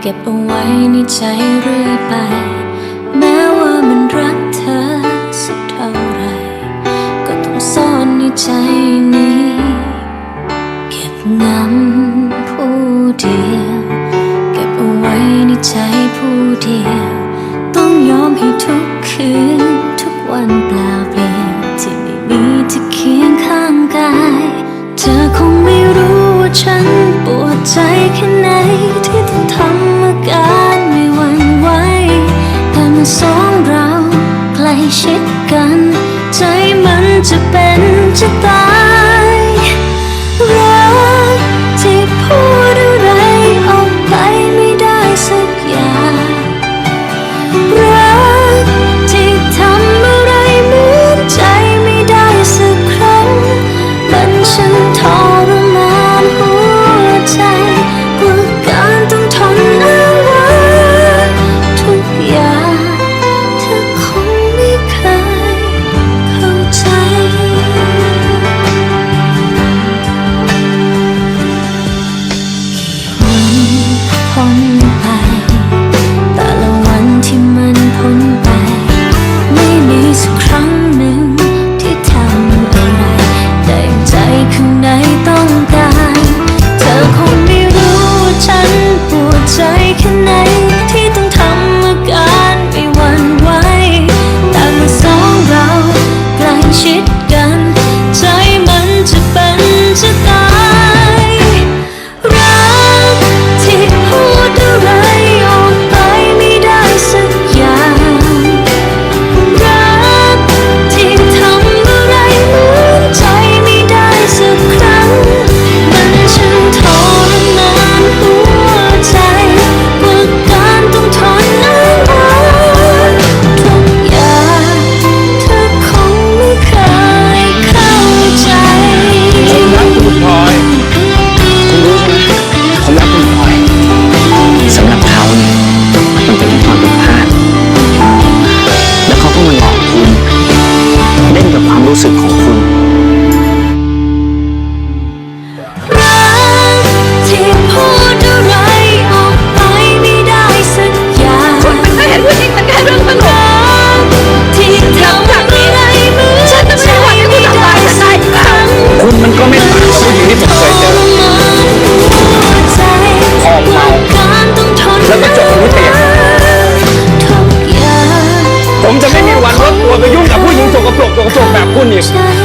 เก็บเอาไว้ในใจเรื่อยไป แม้ว่ามันรักเธอสักเท่าไร ก็ต้องซ่อนในใจนี้ เก็บงำผู้เดียว เก็บเอาไว้ในใจผู้เดียว ต้องยอมให้ทุกคืน ทุกวันเปล่าเปลี่ยนที่ไม่มีจะเคียงข้างกาย เธอคงไม่รู้ว่าฉันปวดใจแค่ไหน Thank.